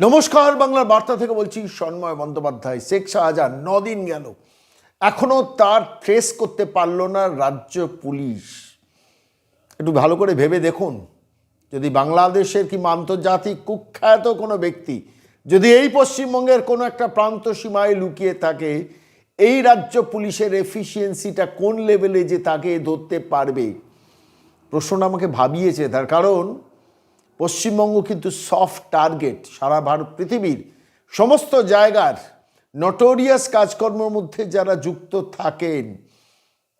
নমস্কার, বাংলার বার্তা থেকে বলছি সন্ময় বন্দ্যোপাধ্যায়। শেখ শাহজাহান, নদিন গেল। এখনও তার ট্রেস করতে পারল না রাজ্য পুলিশ। একটু ভালো করে ভেবে দেখুন। যদি বাংলাদেশের কিংবা আন্তর্জাতিক কুখ্যাত কোনো ব্যক্তি যদি এই পশ্চিমবঙ্গের কোনো একটা প্রান্ত সীমায় লুকিয়ে থাকে, এই রাজ্য পুলিশের এফিসিয়েন্সিটা কোন লেভেলে যে তাকে ধরতে পারবে? প্রশ্নটা আমাকে ভাবিয়েছে। তার কারণ পশ্চিমবঙ্গ কিন্তু সফট টার্গেট সারা ভারত পৃথিবীর সমস্ত জায়গার নটোরিয়াস কাজকর্মের মধ্যে যারা যুক্ত থাকেন,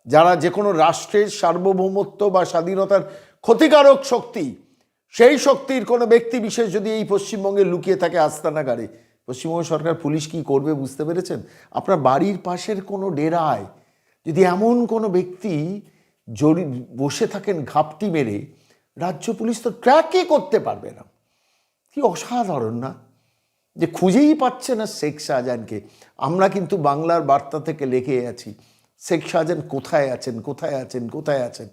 যারা যে কোনো রাষ্ট্রের সার্বভৌমত্ব বা স্বাধীনতার ক্ষতিকারক শক্তি, সেই শক্তির কোনো ব্যক্তি বিশেষ যদি এই পশ্চিমবঙ্গে লুকিয়ে থাকে আস্তানাগারে, পশ্চিমবঙ্গ সরকার পুলিশ কি করবে বুঝতে পেরেছেন? আপনার বাড়ির পাশের কোনো ডেরায় যদি এমন কোনো ব্যক্তি জড়ি, বসে থাকেন ঘাপটি মেরে রাজ্য পুলিশ তো ট্র্যাকই করতে পারবে না। কি অসাধারণ না? যে খুঁজেই পাচ্ছে না শেখ শাহজাহানকে। আমরা কিন্তু বাংলার বার্তা থেকে লিখে আছি, শেখ শাহজাহান কোথায় আছেন কোথায় আছেন কোথায় আছেন?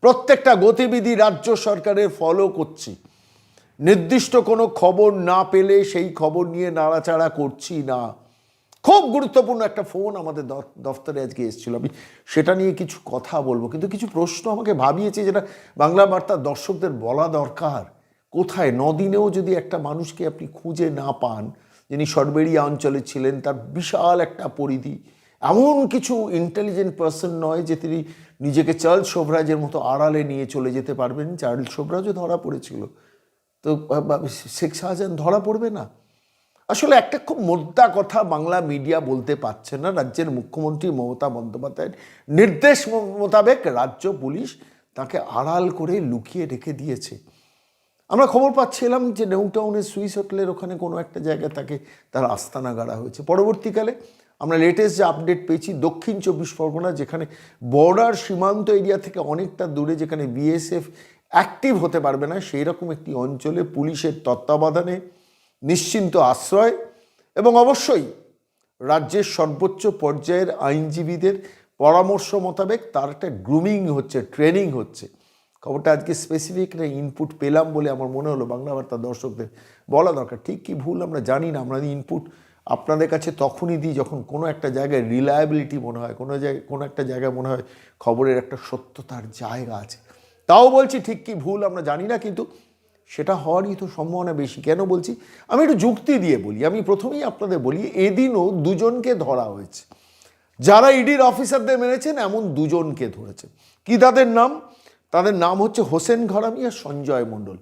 প্রত্যেকটা গতিবিধি রাজ্য সরকারের ফলো করছি। নির্দিষ্ট কোনো খবর না পেলে সেই খবর নিয়ে নাড়াচাড়া করছি না। খুব গুরুত্বপূর্ণ একটা ফোন আমাদের দফ- দফতরে আজকে এসেছিল। আমি সেটা নিয়ে কিছু কথা বলব, কিন্তু কিছু প্রশ্ন আমাকে ভাবিয়েছে যেটা বাংলা বার্তার দর্শকদের বলা দরকার। কোথায়? নদিনেও যদি একটা মানুষকে আপনি খুঁজে না পান, যিনি সরবেরিয়া অঞ্চলে ছিলেন, তার বিশাল একটা পরিধি। এমন কিছু ইন্টেলিজেন্ট পার্সন নয় যে তিনি নিজেকে চার্লস শোভরাজের মতো আড়ালে নিয়ে চলে যেতে পারবেন। চার্লস শোভরাজও ধরা পড়েছিল। তো শেখ শাহজাহান ধরা পড়বে না? আসলে একটা খুব মোদ্দা কথা বাংলা মিডিয়া বলতে পারছে না। রাজ্যের মুখ্যমন্ত্রী মমতা বন্দ্যোপাধ্যায়ের নির্দেশ মোতাবেক রাজ্য পুলিশ তাকে আড়াল করে লুকিয়ে রেখে দিয়েছে। আমরা খবর পাচ্ছিলাম যে নিউ টাউনের সুইস হোটেলের ওখানে কোনো একটা জায়গায় তাকে তার আস্তানা গাড়া হয়েছে। পরবর্তীকালে আমরা লেটেস্ট যে আপডেট পেয়েছি, দক্ষিণ চব্বিশ পরগনা, যেখানে বর্ডার সীমান্ত এরিয়া থেকে অনেকটা দূরে, যেখানে বিএসএফ অ্যাক্টিভ হতে পারবে না সেই রকম একটি অঞ্চলে পুলিশের তত্ত্বাবধানে নিশ্চিন্ত আশ্রয় এবং অবশ্যই রাজ্যের সর্বোচ্চ পর্যায়ের আইনজীবীদের পরামর্শ মোতাবেক তার একটা গ্রুমিং হচ্ছে ট্রেনিং হচ্ছে। খবরটা আজকে স্পেসিফিক একটা ইনপুট পেলাম বলে আমার মনে হলো বাংলা বার্তা দর্শকদের বলা দরকার। ঠিক কি ভুল আমরা জানি না, আমরা ইনপুট আপনাদের কাছে তখনই দিই যখন কোনো একটা জায়গায় রিলায়াবিলিটি মনে হয়, কোনো জায়গায়, কোনো একটা জায়গায় মনে হয় খবরের একটা সত্যতার জায়গা আছে। তাও বলছি ঠিক কি ভুল আমরা জানি না, কিন্তু সেটা হওয়ারই তো সম্ভাবনা বেশি। কেন বলছি? আমি একটু যুক্তি দিয়ে বলি। আমি প্রথমেই আপনাদের বলি, এদিনও দুজনকে ধরা হয়েছে। যারা ইডির অফিসারদের মেরেছেন, এমন দুজনকে ধরেছে। কি তাদের নাম? তাদের নাম হচ্ছে হোসেন ঘরামি আর সঞ্জয় মণ্ডল।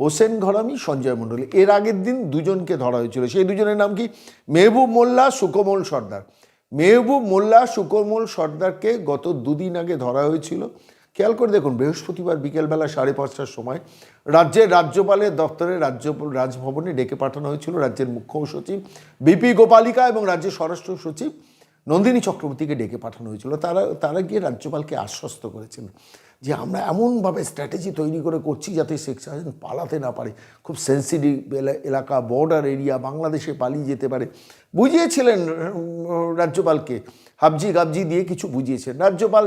হোসেন ঘরামি, সঞ্জয় মণ্ডল। এর আগের দিন দুজনকে ধরা হয়েছিল। সেই দুজনের নাম কি? মেহবুব মোল্লা, সুকমল সর্দার। মেহবুব মোল্লা, সুকমল সর্দারকে গত দুদিন আগে ধরা হয়েছিল। খেয়াল করে দেখুন, বৃহস্পতিবার বিকেলবেলা সাড়ে পাঁচটার সময় রাজ্যের রাজ্যপালের দপ্তরে রাজ্য রাজভবনে ডেকে পাঠানো হয়েছিল রাজ্যের মুখ্য সচিব বিপি গোপালিকা এবং রাজ্যের স্বরাষ্ট্র সচিব নন্দিনী চক্রবর্তীকে ডেকে পাঠানো হয়েছিল। তারা তারা গিয়ে রাজ্যপালকে আশ্বস্ত করেছেন যে আমরা এমনভাবে স্ট্র্যাটেজি তৈরি করে করছি যাতে শেখ পালাতে না পারে। খুব সেন্সিটিভ এলাকা বর্ডার এরিয়া বাংলাদেশে পালিয়ে যেতে পারে। বুঝিয়েছিলেন রাজ্যপালকে হাবজি গাবজি দিয়ে কিছু বুঝিয়েছেন। রাজ্যপাল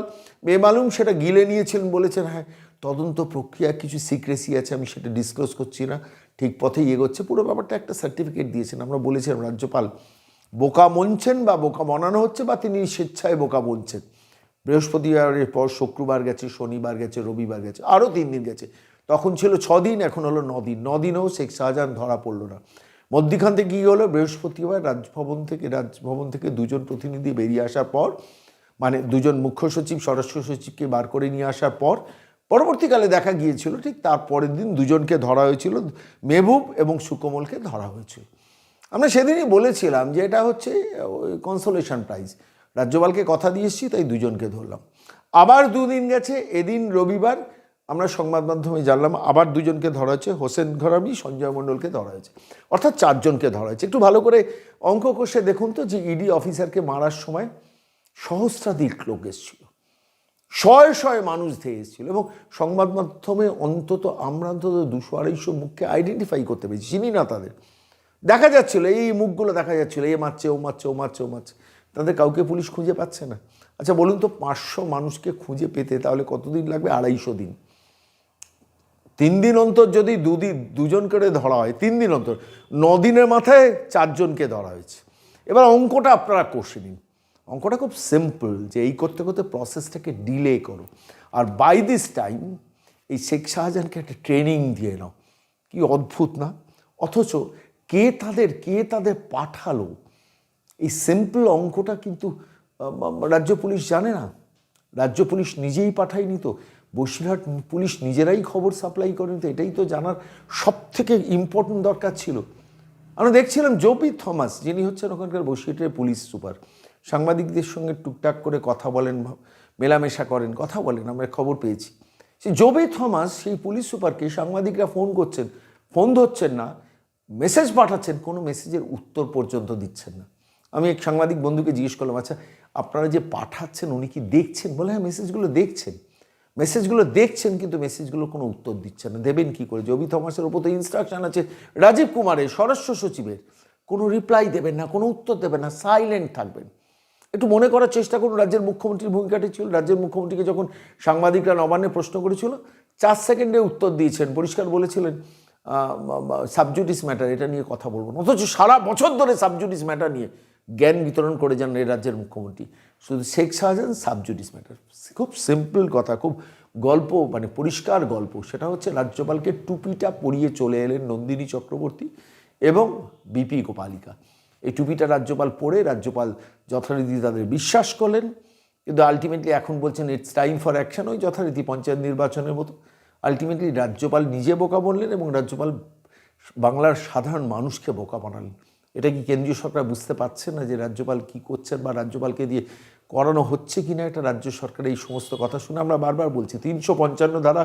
বেমালুম সেটা গিলে নিয়েছিলেন বলেছেন হ্যাঁ তদন্ত প্রক্রিয়া, কিছু সিক্রেসি আছে, আমি সেটা ডিসক্লোজ করছি না, ঠিক পথেই এগোচ্ছে। পুরো ব্যাপারটা একটা সার্টিফিকেট দিয়েছেন, আমরা বলেছিলাম রাজ্যপাল, বোকা মনছেন বা বোকা মনানো হচ্ছে বা তিনি স্বেচ্ছায় বোকা বলছেন বৃহস্পতিবারের পর শুক্রবার গেছে, শনিবার গেছে, রবিবার গেছে, আরও তিন দিন গেছে। তখন ছিল ছ দিন এখন হলো দিন দিনেও শেখ শাহজাহান ধরা পড়ল না। মধ্যিখান থেকে কী হলো? বৃহস্পতিবার রাজভবন থেকে রাজভবন থেকে দুজন প্রতিনিধি বেরিয়ে আসার পর মানে দুজন মুখ্য সচিব, স্বরাষ্ট্র সচিবকে বার করে নিয়ে আসার পর, পরবর্তীকালে দেখা গিয়েছিল ঠিক তার পরের দিন দুজনকে ধরা হয়েছিল, মেহবুব এবং সুকমলকে ধরা হয়েছিল। আমরা সেদিনই বলেছিলাম যে এটা হচ্ছে, ওই কনসোলেশন প্রাইজ রাজ্যপালকে কথা দিয়ে এসেছি, তাই দুজনকে ধরলাম। আবার দুদিন গেছে, এদিন রবিবার আমরা সংবাদ মাধ্যমে জানলাম, আবার দুজনকে ধরা হয়েছে, হোসেন ঘরামি, সঞ্জয় মণ্ডলকে ধরা হয়েছে। অর্থাৎ চারজনকে ধরা হয়েছে। একটু ভালো করে অঙ্ক কষে দেখুন তো যে ইডি অফিসারকে মারার সময় সহস্রাধিক লোক এসেছিল। শয়ে শয়ে মানুষ ধেয়ে এসেছিল এবং সংবাদ মাধ্যমে অন্তত, আমরা অন্তত দুশো আড়াইশো মুখকে আইডেন্টিফাই করতে পেরেছি। চিনি না তাদের। দেখা যাচ্ছিল, এই মুখগুলো দেখা যাচ্ছিল, এ মারছে, ও মারছে ও মারছে ও মারছে। তাদের কাউকে পুলিশ খুঁজে পাচ্ছে না। আচ্ছা বলুন তো পাঁচশো মানুষকে খুঁজে পেতে তাহলে কতদিন লাগবে? আড়াইশো দিন। তিন দিন অন্তর যদি দুদিন দুজন করে ধরা হয়, তিন দিন অন্তর দিনের মাথায় চারজনকে ধরা হয়েছে। এবার অঙ্কটা আপনারা কষে নিন। অঙ্কটা খুব সিম্পল যে এই করতে করতে প্রসেসটাকে ডিলে করো। আর বাই দিস টাইম এই শেখ শাহজাহানকে একটা ট্রেনিং দিয়ে নাও। কি অদ্ভুত না? অথচ কে তাদের কে তাদের পাঠালো? এই সিম্পল অঙ্কটা কিন্তু রাজ্য পুলিশ জানে না। রাজ্য পুলিশ নিজেই পাঠায়নি তো। বসিরহাট পুলিশ নিজেরাই খবর সাপ্লাই করেন তো এটাই তো জানার সব থেকে ইম্পর্টেন্ট দরকার ছিল। আমরা দেখছিলাম জোপি থমাস, যিনি হচ্ছেন ওখানকার বসিরহাটের পুলিশ সুপার। সাংবাদিকদের সঙ্গে টুকটাক করে কথা বলেন, মেলামেশা করেন, কথা বলেন, আমরা খবর পেয়েছি। সে জোবে থমাস, সেই পুলিশ সুপারকে সাংবাদিকরা ফোন করছেন। ফোন ধরছেন না মেসেজ পাঠাচ্ছেন, কোনো মেসেজের উত্তর পর্যন্ত দিচ্ছেন না। আমি এক সাংবাদিক বন্ধুকে জিজ্ঞেস করলাম আচ্ছা আপনারা যে পাঠাচ্ছেন, উনি কি দেখছেন? বলে হ্যাঁ মেসেজগুলো দেখছেন। মেসেজগুলো দেখছেন, কিন্তু মেসেজগুলো কোনো উত্তর দিচ্ছেন না। দেবেন কি করে? জবি থমাসের ওপর তো ইনস্ট্রাকশন আছে। রাজীব কুমারের স্বরাষ্ট্র সচিবের কোনো রিপ্লাই দেবেন না, কোনো উত্তর দেবেন না সাইলেন্ট থাকবেন। একটু মনে করার চেষ্টা করুন, রাজ্যের মুখ্যমন্ত্রীর ভূমিকাটি ছিল, রাজ্যের মুখ্যমন্ত্রীকে যখন সাংবাদিকরা নবান্নে প্রশ্ন করেছিল, চার সেকেন্ডে উত্তর দিয়েছেন। পরিষ্কার বলেছিলেন সাবজুডিস ম্যাটার এটা নিয়ে কথা বলব অথচ সারা বছর ধরে সাবজুডিস ম্যাটার নিয়ে জ্ঞান বিতরণ করে যান এই রাজ্যের মুখ্যমন্ত্রী। শুধু Sheikh Shahjahan sub judice matter. খুব সিম্পল কথা, খুব গল্প মানে পরিষ্কার গল্প। সেটা হচ্ছে রাজ্যপালকে টুপিটা পরিয়ে চলে এলেন নন্দিনী চক্রবর্তী এবং বিপি গোপালিকা। এই টুপিটা রাজ্যপাল পরে রাজ্যপাল যথারীতি তাদের বিশ্বাস করলেন। কিন্তু আলটিমেটলি এখন বলছেন ইটস টাইম ফর অ্যাকশন ওই যথারীতি পঞ্চায়েত নির্বাচনের মতো। আলটিমেটলি রাজ্যপাল নিজে বোকা বললেন এবং রাজ্যপাল বাংলার সাধারণ মানুষকে বোকা বানালেন। এটা কি কেন্দ্রীয় সরকার বুঝতে পারছে না যে রাজ্যপাল কি করছেন বা রাজ্যপালকে দিয়ে করানো হচ্ছে কি না এটা রাজ্য সরকার এই সমস্ত কথা শুনে আমরা বারবার বলছি, তিনশো পঞ্চান্ন ধারা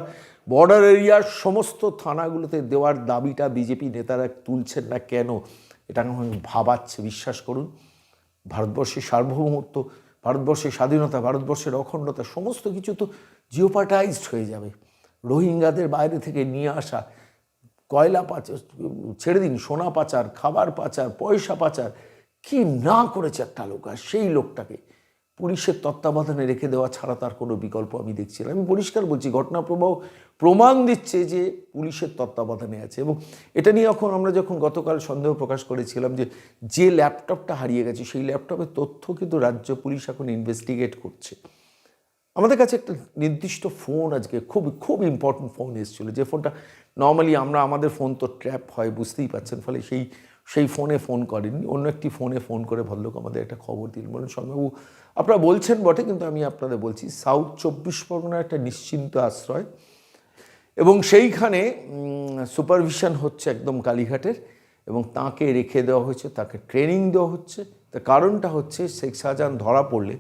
বর্ডার এরিয়ার সমস্ত থানাগুলোতে দেওয়ার দাবিটা বিজেপি নেতারা তুলছেন না কেন? এটা আমাকে ভাবাচ্ছে, বিশ্বাস করুন। ভারতবর্ষের সার্বভৌমত্ব, ভারতবর্ষের স্বাধীনতা, ভারতবর্ষের অখণ্ডতা, সমস্ত কিছু তো জিওপাটাইজড হয়ে যাবে। রোহিঙ্গাদের বাইরে থেকে নিয়ে আসা কয়লা পাচার, ছেড়ে দিন, সোনা পাচার, খাবার পাচার, পয়সা পাচার। কি না করেছে একটা লোক? আর সেই লোকটাকে পুলিশের তত্ত্বাবধানে রেখে দেওয়া ছাড়া তার কোনো বিকল্প আমি দেখছি না। আমি পরিষ্কার বলছি ঘটনা প্রবাহ প্রমাণ দিচ্ছে যে পুলিশের তত্ত্বাবধানে আছে। এবং এটা নিয়ে এখন আমরা যখন গতকাল সন্দেহ প্রকাশ করেছিলাম যে যে ল্যাপটপটা হারিয়ে গেছে, সেই ল্যাপটপের তথ্য কিন্তু রাজ্য পুলিশ এখন ইনভেস্টিগেট করছে। আমাদের কাছে একটা নির্দিষ্ট ফোন আজকে খুব খুব ইম্পর্টেন্ট ফোন এসেছিল। যে ফোনটা নর্মালি আমরা আমাদের ফোন তো ট্র্যাপ হয়, বুঝতেই পাচ্ছেন ফলে সেই সেই ফোনে ফোন করেননি। অন্য একটি ফোনে ফোন করে ভদ্রলোক আমাদের একটা খবর দিলেন। বলেন সঙ্গবাবু আপনারা বলছেন বটে, কিন্তু আমি আপনাদের বলছি সাউথ চব্বিশ পরগনার একটা নিশ্চিন্ত আশ্রয় এবং সেইখানে সুপারভিশন হচ্ছে একদম কালীঘাটের এবং তাকে রেখে দেওয়া হয়েছে, তাকে ট্রেনিং দেওয়া হচ্ছে। তার কারণটা হচ্ছে, শেখ শাহজাহান ধরা পড়লে,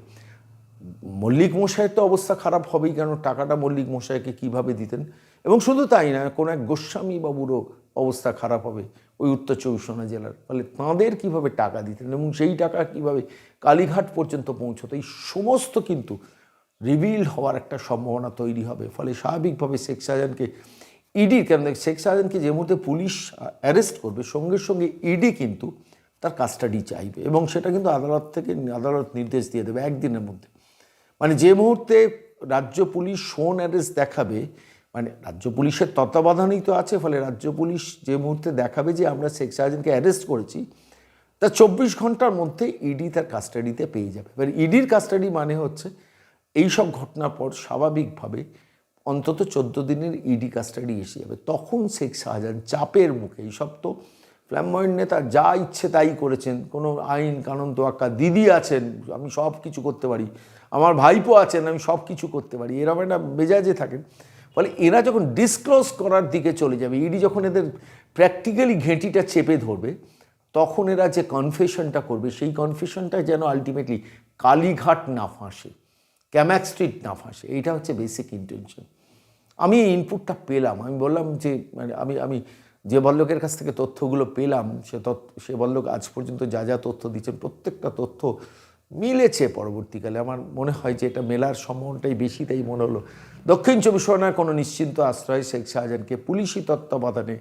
মল্লিক মশাইয়ের তো অবস্থা খারাপ হবেই, কেন টাকাটা মল্লিক মশাইকে কীভাবে দিতেন? এবং শুধু তাই না, কোনো এক গোস্বামী বাবুরও অবস্থা খারাপ হবে ওই উত্তর চব্বিশ জেলার। ফলে তাঁদের কীভাবে টাকা দিতেন এবং সেই টাকা কীভাবে কালীঘাট পর্যন্ত পৌঁছতো, এই সমস্ত কিন্তু রিভিল হওয়ার একটা সম্ভাবনা তৈরি হবে। ফলে স্বাভাবিকভাবে শেখ শাহজাহানকে ইডি, কেন শেখ শাহজাহানকে যে মুহূর্তে পুলিশ অ্যারেস্ট করবে, সঙ্গে সঙ্গে ইডি কিন্তু তার কাস্টাডি চাইবে এবং সেটা কিন্তু আদালত থেকে, আদালত নির্দেশ দিয়ে দেবে একদিনের মধ্যে। মানে যে মুহূর্তে রাজ্য পুলিশ শোন অ্যারেস্ট দেখাবে মানে রাজ্য পুলিশের তত্ত্বাবধানেই তো আছে, ফলে রাজ্য পুলিশ যে মুহূর্তে দেখাবে যে আমরা শেখ শাহজাহানকে অ্যারেস্ট করেছি, তা চব্বিশ ঘণ্টার মধ্যে ইডি তার কাস্টাডিতে পেয়ে যাবে। এবার ইডির কাস্টাডি মানে হচ্ছে, এই সব ঘটনার পর স্বাভাবিকভাবে অন্তত চোদ্দ দিনের ইডি কাস্টাডি এসে যাবে। তখন শেখ শাহজাহান চাপের মুখে এইসব তো ফ্ল্যাময়েন্ট নেতা যা ইচ্ছে তাই করেছেন, কোনো আইন কানুন তোয়াক্কা, দিদি আছেন, আমি সব কিছু করতে পারি, আমার ভাইপো আছেন, আমি সব কিছু করতে পারি এরকম একটা মেজাজে থাকেন। ফলে এরা যখন ডিসক্লোজ করার দিকে চলে যাবে ইডি যখন এদের প্র্যাকটিক্যালি ঘেঁটিটা চেপে ধরবে, তখন এরা যে কনফেশনটা করবে, সেই কনফেশনটা যেন আলটিমেটলি কালীঘাট না ফাঁসে ক্যাম্যাক স্ট্রিট না ফাঁসে, এইটা হচ্ছে বেসিক ইন্টেনশন আমি এই ইনপুটটা পেলাম, আমি বললাম যে মানে আমি আমি যে বল্লকের কাছ থেকে তথ্যগুলো পেলাম, সে তথ্য, সে বল্লক আজ পর্যন্ত যা যা তথ্য দিচ্ছেন প্রত্যেকটা তথ্য মিলেছে পরবর্তীকালে। আমার মনে হয় যে এটা মেলার সম্ভাবনাটাই বেশি, তাই মনে হলো দক্ষিণ চব্বিশ পরগনার কোনো নিশ্চিন্ত আশ্রয় শেখ শাহজাহানকে পুলিশি তত্ত্বাবধানে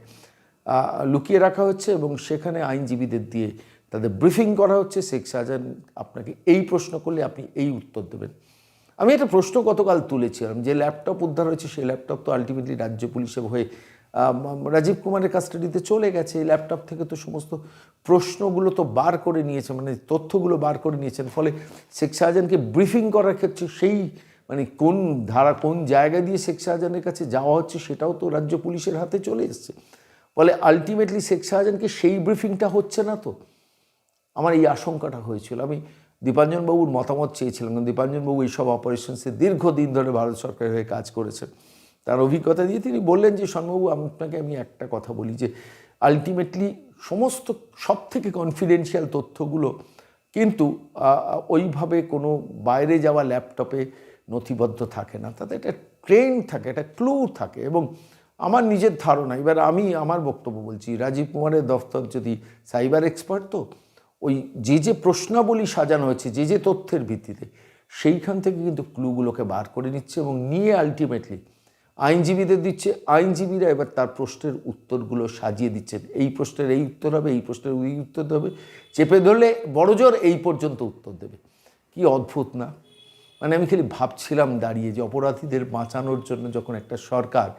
লুকিয়ে রাখা হচ্ছে এবং সেখানে আইনজীবীদের দিয়ে তাদের ব্রিফিং করা হচ্ছে। শেখ শাহজাহান আপনাকে এই প্রশ্ন করলে আপনি এই উত্তর দেবেন। আমি একটা প্রশ্ন গতকাল তুলেছিলাম, যে ল্যাপটপ উদ্ধার হয়েছে, সেই ল্যাপটপ তো আলটিমেটলি রাজ্য পুলিশের হয়ে রাজীব কুমারের কাস্টাডিতে চলে গেছে। এই ল্যাপটপ থেকে তো সমস্ত প্রশ্নগুলো তো বার করে নিয়েছে মানে তথ্যগুলো বার করে নিয়েছেন। ফলে শেখ শাহজাহানকে ব্রিফিং করার ক্ষেত্রে সেই মানে কোন ধারা কোন জায়গা দিয়ে শেখ শাহজাহানের কাছে যাওয়া হচ্ছে সেটাও তো রাজ্য পুলিশের হাতে চলে এসছে। ফলে আলটিমেটলি শেখ শাহজাহানকে সেই ব্রিফিংটা হচ্ছে না তো? আমার এই আশঙ্কাটা হয়েছিল। আমি দীপাঞ্জনবাবুর মতামত চেয়েছিলাম, কারণ দীপাঞ্জনবাবু এইসব অপারেশনসে দীর্ঘদিন ধরে ভারত সরকারের হয়ে কাজ করেছেন। তার অভিজ্ঞতা দিয়ে তিনি বললেন যে শর্মাবু আপনাকে আমি একটা কথা বলি যে আলটিমেটলি সমস্ত সব থেকে কনফিডেন্সিয়াল তথ্যগুলো কিন্তু ওইভাবে কোনো বাইরে যাওয়া ল্যাপটপে নথিবদ্ধ থাকে না। তাতে একটা ট্রেন থাকে, একটা ক্লু থাকে এবং আমার নিজের ধারণা, এবার আমি আমার বক্তব্য বলছি, রাজীব কুমারের দফতর যদি সাইবার এক্সপার্ট তো, ওই যে যে প্রশ্নাবলী সাজানো হয়েছে, যে যে তথ্যের ভিত্তিতে, সেইখান থেকে কিন্তু ক্লুগুলোকে বার করে নিচ্ছে এবং নিয়ে আলটিমেটলি আইনজীবীদের দিচ্ছে। আইনজীবীরা এবার তার প্রশ্নের উত্তরগুলো সাজিয়ে দিচ্ছেন। এই প্রশ্নের এই উত্তর হবে, এই প্রশ্নের ওই উত্তর হবে চেপে ধরলে বড়জোর এই পর্যন্ত উত্তর দেবে। কি অদ্ভুত না? মানে আমি খালি ভাবছিলাম দাঁড়িয়ে যে অপরাধীদের বাঁচানোর জন্য যখন একটা সরকার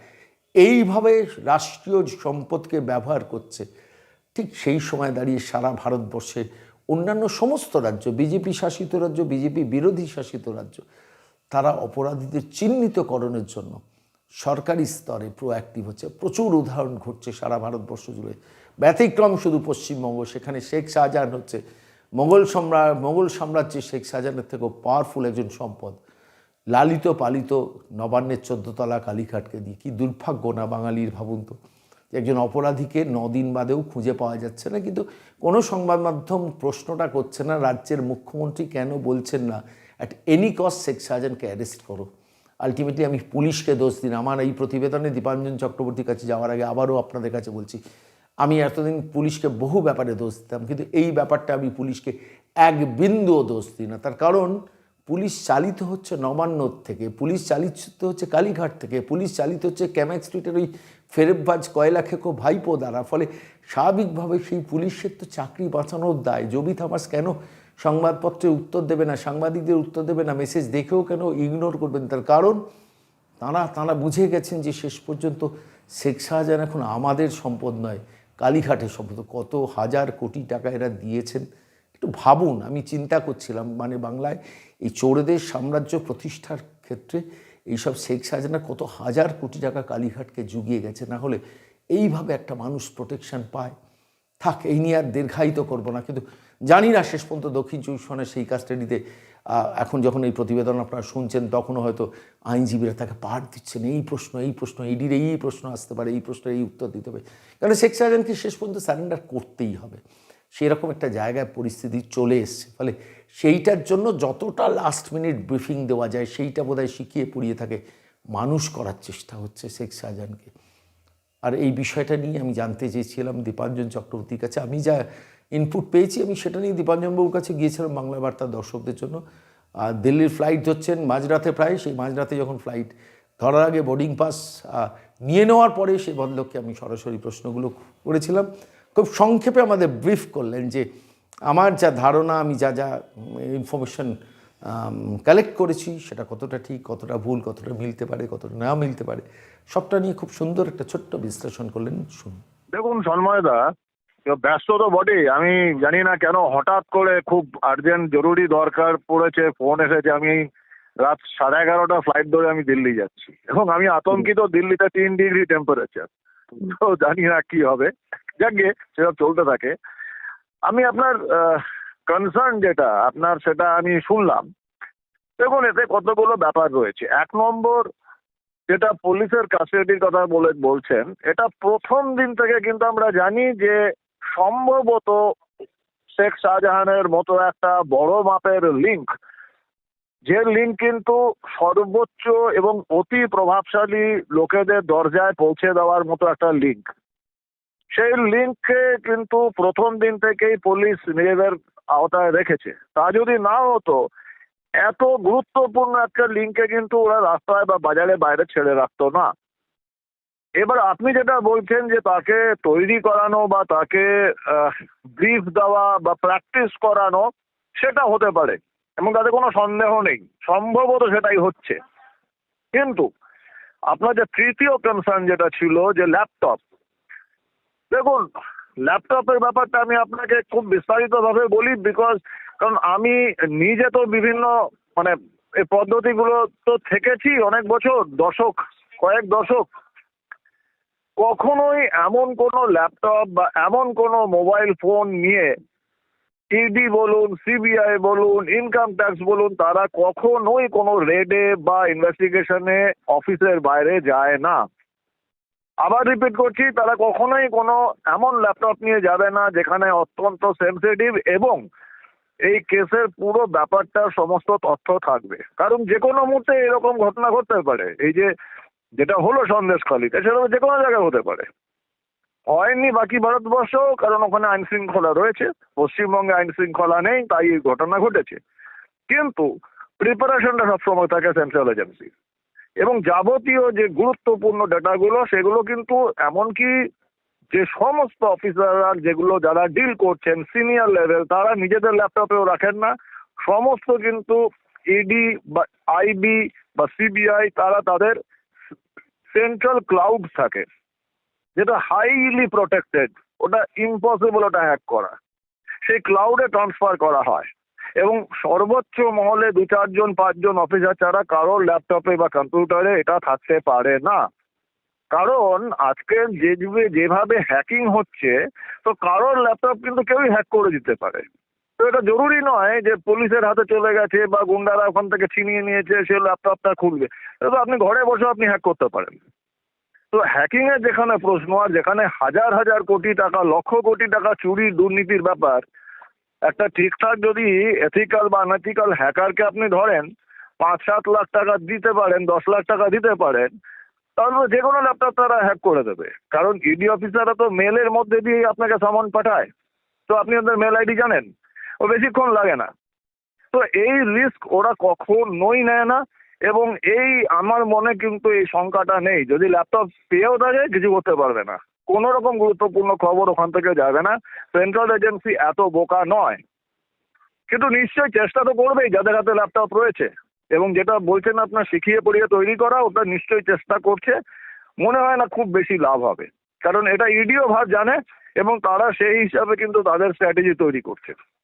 এইভাবে রাষ্ট্রীয় সম্পদকে ব্যবহার করছে, ঠিক সেই সময় দাঁড়িয়ে সারা ভারতবর্ষে অন্যান্য সমস্ত রাজ্য, বিজেপি শাসিত রাজ্য, বিজেপি বিরোধী শাসিত রাজ্য, তারা অপরাধীদের চিহ্নিতকরণের জন্য সরকারি স্তরে প্রোঅ্যাক্টিভ হচ্ছে। প্রচুর উদাহরণ ঘটছে সারা ভারতবর্ষ জুড়ে। ব্যতিক্রম শুধু পশ্চিমবঙ্গ, সেখানে শেখ শাহজাহান হচ্ছে। মোগল সম্রাট, মোগল সাম্রাজ্যে শেখ শাহজাহানের থেকেও পাওয়ারফুল একজন সম্পদ, লালিত পালিত নবান্নের চোদ্দতলা কালীঘাটকে দিয়ে। কি দুর্ভাগ্য না বাঙালির ভাবুন তো। একজন অপরাধীকে নদিন বাদেও খুঁজে পাওয়া যাচ্ছে না, কিন্তু কোনো সংবাদ মাধ্যম প্রশ্নটা করছে না, রাজ্যের মুখ্যমন্ত্রী কেন বলছেন না অ্যাট এনি কস্ট শেখ শাহজাহানকে অ্যারেস্ট করো। আলটিমেটলি আমি পুলিশকে দোষ দিন আমার এই প্রতিবেদনে দীপাঞ্জন চক্রবর্তীর কাছে যাওয়ার আগে আবারও আপনাদের কাছে বলছি আমি এতদিন পুলিশকে বহু ব্যাপারে দোষ দিতাম, কিন্তু এই ব্যাপারটা আমি পুলিশকে এক বিন্দুও দোষ দিই না। তার কারণ, পুলিশ চালিত হচ্ছে নবান্নর থেকে, পুলিশ চালিত হচ্ছে কালীঘাট থেকে, পুলিশ চালিত হচ্ছে ক্যামেক স্ট্রিটের ওই ফেরেববাজ কয়লা খেকো ভাইপো দ্বারা। ফলে স্বাভাবিকভাবে সেই পুলিশের তো চাকরি বাঁচানোর দায়। জবি থামাস কেন? সংবাদপত্রে উত্তর দেবে না, সাংবাদিকদের উত্তর দেবে না, মেসেজ দেখেও কেন ইগনোর করবেন? তার কারণ, তাঁরা তাঁরা বুঝে গেছেন যে শেষ পর্যন্ত শেখ শাহজাহান এখন আমাদের সম্পদ নয়। কালীঘাটের সম্পদ কত হাজার কোটি টাকা এরা দিয়েছেন। একটু ভাবুন আমি চিন্তা করছিলাম মানে বাংলায় এই চোরদের সাম্রাজ্য প্রতিষ্ঠার ক্ষেত্রে এইসব শেখ শাহজাহান কত হাজার কোটি টাকা কালীঘাটকে জুগিয়ে গেছে না হলে এইভাবে একটা মানুষ প্রোটেকশন পায়। থাক এই নিয়ে আর দীর্ঘায়িত করব না কিন্তু জানি না শেষ পর্যন্ত দক্ষিণ চব্বিশ সেই কাজটা আহ, এখন যখন এই প্রতিবেদন আপনারা শুনছেন, তখনও হয়তো আইনজীবীরা তাকে পার দিচ্ছেন, এই প্রশ্ন এই প্রশ্ন ইডির এই প্রশ্ন আসতে পারে, এই প্রশ্নের এই উত্তর দিতে হবে। কারণ শেখ শাহজাহানকে শেষ পর্যন্ত সারেন্ডার করতেই হবে। সেরকম একটা জায়গায় পরিস্থিতি চলে এসছে। ফলে সেইটার জন্য যতটা লাস্ট মিনিট ব্রিফিং দেওয়া যায়, সেইটা বোধহয় শিখিয়ে পড়িয়ে থাকে মানুষ করার চেষ্টা হচ্ছে শেখ শাহজাহানকে। আর এই বিষয়টা নিয়ে আমি জানতে চেয়েছিলাম দীপাঞ্জন চক্রবর্তীর কাছে। আমি যা ইনপুট পেয়েছি আমি সেটা নিয়ে দীপাঞ্জনবাবুর কাছে গিয়েছিলাম বাংলা বার্তার দর্শকদের জন্য। আর দিল্লির ফ্লাইট ধরছেন মাঝরাতে প্রায়, সেই মাঝরাতে যখন ফ্লাইট ধরার আগে বোর্ডিং পাস নিয়ে নেওয়ার পরে সেই ভদ্রলোককে আমি সরাসরি প্রশ্নগুলো করেছিলাম। খুব সংক্ষেপে আমাদের ব্রিফ করলেন যে, আমার যা ধারণা, আমি যা যা ইনফরমেশন কালেক্ট করেছি, সেটা কতটা ঠিক, কতটা ভুল, কতটা মিলতে পারে, কতটা না মিলতে পারে, সবটা নিয়ে খুব সুন্দর একটা ছোট্ট বিশ্লেষণ করলেন। শুনুন। দেখুন সন্ময়দা ব্যস্ত তো বটেই। আমি জানি না কেন হঠাৎ করে খুব আর্জেন্ট জরুরি দরকার পড়েছে ফোন এসেছে আমি রাত সাড়ে এগারোটা ফ্লাইট ধরে আমি দিল্লি যাচ্ছি। এবং আমি আতঙ্কিত দিল্লিতে তিন ডিগ্রি টেম্পারেচার তো জানি না কি হবে। যাকে সেসব চলতে থাকে। আমি আপনার কনসার্ন যেটা আপনার সেটা আমি শুনলাম। দেখুন এতে কতগুলো ব্যাপার রয়েছে। এক নম্বর যেটা পুলিশের কাস্টাডির কথা বলে বলছেন এটা প্রথম দিন থেকে কিন্তু আমরা জানি যে সম্ভবত শেখ শাহজাহানের মতো একটা বড় মাপের লিঙ্ক যে লিঙ্ক কিন্তু সর্বোচ্চ এবং অতি প্রভাবশালী লোকেদের দরজায় পৌঁছে দেওয়ার মতো একটা লিঙ্ক সেই লিঙ্ককে কিন্তু প্রথম দিন থেকেই পুলিশ নিজেদের আওতায় রেখেছে। তা যদি না হতো, এত গুরুত্বপূর্ণ একটা লিঙ্কে কিন্তু ওরা রাস্তায় বা বাজারে বাইরে ছেড়ে রাখতো না। এবার আপনি যেটা বলছেন যে তাকে তৈরি করানো বা তাকে ব্রিফ দেওয়া বা প্র্যাকটিস করানো, সেটা হতে পারে। এবং তাতে কোনো সন্দেহ নেই। সম্ভবত সেটাই হচ্ছে। কিন্তু আপনার যে তৃতীয় কনসার্ন যেটা ছিল যে ল্যাপটপ দেখুন ল্যাপটপের ব্যাপারটা আমি আপনাকে খুব বিস্তারিতভাবে বলি বিকজ কারণ আমি নিজে তো বিভিন্ন মানে এই পদ্ধতিগুলো তো থেকেছি অনেক বছর, দশক, কয়েক দশক। কখনোই এমন কোনো ল্যাপটপ বা এমন কোনো মোবাইল ফোন নিয়ে ইডি বলুন, সিবিআই বলুন ইনকাম ট্যাক্স বলুন, তারা কখনোই কোনো রেডে বা ইনভেস্টিগেশনে অফিসের বাইরে যায় না। আবার রিপিট করছি, তারা কখনোই কোনো এমন ল্যাপটপ নিয়ে যাবে না যেখানে অত্যন্ত সেন্সিটিভ এবং এই কেসের পুরো ব্যাপারটার সমস্ত তথ্য থাকবে। কারণ যে কোনো মুহূর্তে এরকম ঘটনা ঘটতে পারে। এই যে যেটা হলো সন্দেশখালিতে, সেটা যে কোনো জায়গায় হতে পারে। হয়নি বাকি ভারতবর্ষ, কারণ ওখানে আইন শৃঙ্খলা রয়েছে। পশ্চিমবঙ্গে আইন শৃঙ্খলা নেই, তাই এই ঘটনা ঘটেছে। কিন্তু প্রিপারেশনটা সবসময় থাকে সেন্ট্রাল এজেন্সি এবং যাবতীয় যে গুরুত্বপূর্ণ ডেটাগুলো সেগুলো কিন্তু এমনকি যে সমস্ত অফিসাররা যেগুলো যারা ডিল করছেন সিনিয়র লেভেল তারা নিজেদের ল্যাপটপেও রাখেন না। সমস্ত কিন্তু ইডি বা আইবি বা সিবিআই তারা তাদের সেন্ট্রাল ক্লাউড থাকে, যেটা হাইলি প্রোটেক্টেড ওটা ইম্পসিবল ওটা হ্যাক করা। সেই ক্লাউডে ট্রান্সফার করা হয়। এবং সর্বোচ্চ মহলে দু চারজন, পাঁচজন অফিসার ছাড়া কারোর ল্যাপটপে বা কম্পিউটারে এটা থাকতে পারে না। কারণ আজকের যে যুগে যেভাবে হ্যাকিং হচ্ছে, তো কারোর ল্যাপটপ কিন্তু কেউই হ্যাক করে দিতে পারে। তো এটা জরুরি নয় যে পুলিশের হাতে চলে গেছে বা গুন্ডারা ওখান থেকে ছিনিয়ে নিয়েছে, সে ল্যাপটপটা খুলবে। এটা তো আপনি ঘরে বসে আপনি হ্যাক করতে পারেন। তো হ্যাকিং এর যেখানে প্রশ্ন, আর যেখানে হাজার হাজার কোটি টাকা, লক্ষ কোটি টাকা চুরি দুর্নীতির ব্যাপার, একটা ঠিকঠাক যদি এথিক্যাল বা আনএথিক্যাল হ্যাকারকে আপনি ধরেন, পাঁচ সাত লাখ টাকা দিতে পারেন, দশ লাখ টাকা দিতে পারেন, তাহলে যে কোনো ল্যাপটপ তারা হ্যাক করে দেবে। কারণ ইডি অফিসাররা তো মেলের মধ্যে দিয়েই আপনাকে সামান পাঠায়। তো আপনি ওদের মেল আইডি জানেন? ও বেশিক্ষণ লাগে না। তো এই রিস্ক ওরা কখনোই নেয় না এবং এই আমার মনে কিন্তু এই শঙ্কাটা নেই। যদি ল্যাপটপ পেয়েও থাকে, কিছু করতে পারবে না। কোনো রকম গুরুত্বপূর্ণ খবর ওখান থেকে যাবে না। সেন্ট্রাল এজেন্সি এত বোকা নয়। কিন্তু নিশ্চয়ই চেষ্টা তো করবেই, যাদের হাতে ল্যাপটপ রয়েছে। এবং যেটা বলছেন আপনার শিখিয়ে পড়িয়ে তৈরি করা, ওটা নিশ্চয়ই চেষ্টা করছে। মনে হয় না খুব বেশি লাভ হবে। কারণ এটা ইডিও ভাব জানে এবং তারা সেই হিসাবে কিন্তু তাদের স্ট্র্যাটেজি তৈরি করছে।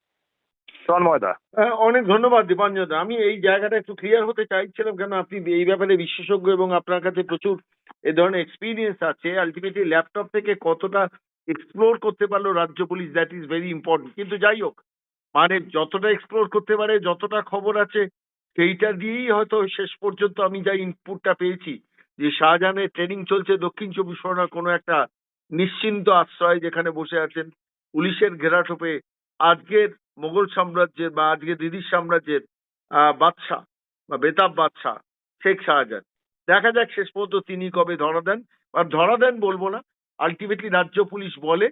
হ্যাঁ, অনেক ধন্যবাদ দীপাঞ্জন আমি এই জায়গাটা একটু ক্লিয়ার হতে চাইছিলাম কেন আপনি এই ব্যাপারে বিশেষজ্ঞ এবং আপনার কাছে প্রচুর এ ধরনের এক্সপিরিয়েন্স আছে। আলটিমেটলি ল্যাপটপ থেকে কতটা এক্সপ্লোর করতে পারল রাজ্য police that is very important কিন্তু যাই হোক মানে যতটা এক্সপ্লোর করতে পারে যতটা খবর আছে সেইটা দিয়েই হয়তো শেষ পর্যন্ত আমি যা ইনপুটটা পেয়েছি যে শাহজাহানের ট্রেনিং চলছে দক্ষিণ চব্বিশ পরগনার কোনো একটা নিশ্চিন্ত আশ্রয় যেখানে বসে আছেন পুলিশের ঘেরাটোপে। আজকের মোগল সাম্রাজ্যের বা আজকে দিদির সাম্রাজ্যের বাদশাহ বা বেতাব বাদশাহ, শেখ শাহজাহান। দেখা যাক শেষ পর্যন্ত তিনি কবে ধরা দেন। আর ধরা দেন বলব না আলটিমেটলি রাজ্য পুলিশ বলে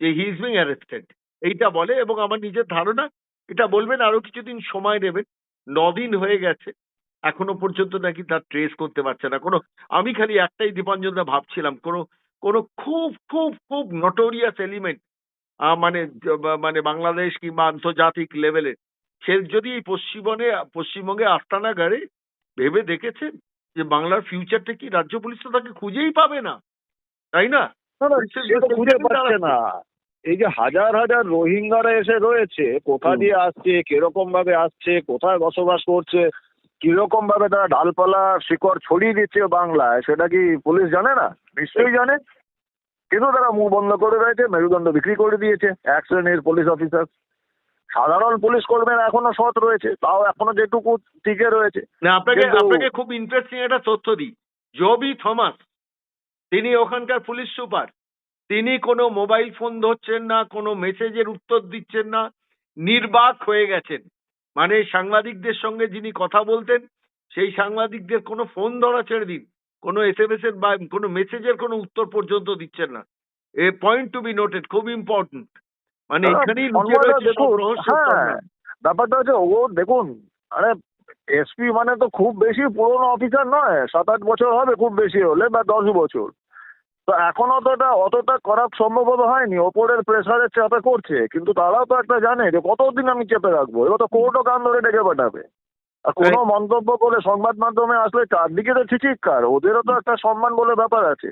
যে হি ইজ বিং অ্যারেস্টেড এইটা বলে এবং আমার নিজের ধারণা, এটা বলবেন আরও কিছুদিন সময় নেবেন, নদিন হয়ে গেছে, এখনও পর্যন্ত নাকি তার ট্রেস করতে পারছে না। কোনো, আমি খালি একটাই দীপাঞ্জনদা ভাবছিলাম, কোনো কোনো খুব খুব খুব নটোরিয়াস এলিমেন্ট মানে মানে বাংলাদেশ কিংবা আন্তর্জাতিক লেভেলে সে যদি এই পশ্চিমবঙ্গে পশ্চিমবঙ্গে আস্তানা গাড়ে ভেবে দেখেছেন যে বাংলার ফিউচারটা কি রাজ্য পুলিশ তো তাকে খুঁজেই পাবে না। তাই না? খুঁজে পাচ্ছে না। এই যে হাজার হাজার রোহিঙ্গারা এসে রয়েছে কোথা দিয়ে আসছে কীরকম ভাবে আসছে কোথায় বসবাস করছে কীরকম ভাবে তারা ডালপালা শিকড় ছড়িয়ে দিচ্ছে বাংলায় সেটা কি পুলিশ জানে না? নিশ্চয়ই জানে। কিন্তু তারা মুখ বন্ধ করে রয়েছে মেরুদণ্ড বিক্রি করে দিয়েছে এক শ্রেণির পুলিশ অফিসার সাধারণ পুলিশ কর্মীরা এখনও সৎ রয়েছে তাও এখনও যেটুকু টিকে রয়েছে। না আপনাকে আপনাকে খুব ইন্টারেস্টিং একটা তথ্য দিই। জবি থমাস তিনি ওখানকার পুলিশ সুপার তিনি কোনো মোবাইল ফোন ধরছেন না কোনো মেসেজের উত্তর দিচ্ছেন না নির্বাক হয়ে গেছেন। মানে সাংবাদিকদের সঙ্গে যিনি কথা বলতেন সেই সাংবাদিকদের কোনো ফোন ধরা ছেড়ে দিন। কোনো এস এম এস এর বা কোনো মেসেজের কোনো উত্তর পর্যন্ত দিচ্ছেন না। A point to be noted খুব ইম্পর্টেন্ট মানে এখানেই লুকিয়ে রয়েছে সব রহস্য হ্যাঁ, ব্যাপারটা হচ্ছে ও দেখুন আরে এসপি মানে তো খুব বেশি পুরনো অফিসার নয় সাত আট বছর হবে খুব বেশি হলে বা দশ বছর। তো এখন অতটা অতটা করা সম্ভবত হয়নি ওপরের প্রেসারের চাপে করছে কিন্তু তারাও তো একটা জানে যে কতদিন আমি চেপে রাখব এবার তো কোর্টও কান ধরে ডেকে পাঠাবে। কোনো মন্তব্য করে সংবাদ মাধ্যমে আসলে চারদিকে তো চিচিৎকার ওদেরও তো একটা সম্মান বলে ব্যাপার আছে।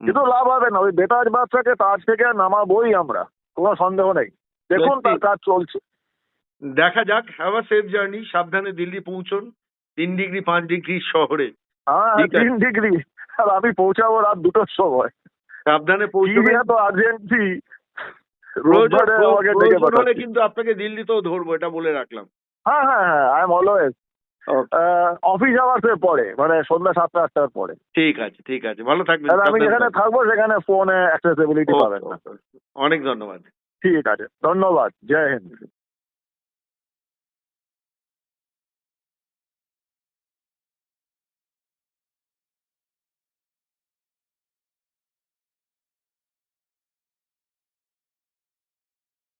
কিন্তু লাভ হবে না ওই বেতাজ বাচ্চাকে তার থেকে আর নামাবোই আমরা কোনো সন্দেহ নেই। দেখুন তার কাজ চলছে। দেখা যাক হ্যাভ সেফ জার্নি সাবধানে দিল্লি পৌঁছন তিন ডিগ্রি পাঁচ ডিগ্রি শহরে। হ্যাঁ তিন ডিগ্রি। আর আমি পৌঁছাবো রাত দুটোর সময়। সাবধানে সিরিয়া তো প্রয়োজন হলে কিন্তু আপনাকে দিল্লিতেও ধরবো এটা বলে রাখলাম। হ্যাঁ হ্যাঁ হ্যাঁ আই এম অলওয়েজ অফিস আওয়ার্সের পরে মানে সন্ধ্যা সাতটা আটটার পরে ঠিক আছে ঠিক আছে ভালো থাকবেন আমি যেখানে থাকব সেখানে ফোনে অ্যাক্সেসিবিলিটি পাবেন। অনেক ধন্যবাদ। ঠিক আছে ধন্যবাদ জয় হিন্দ।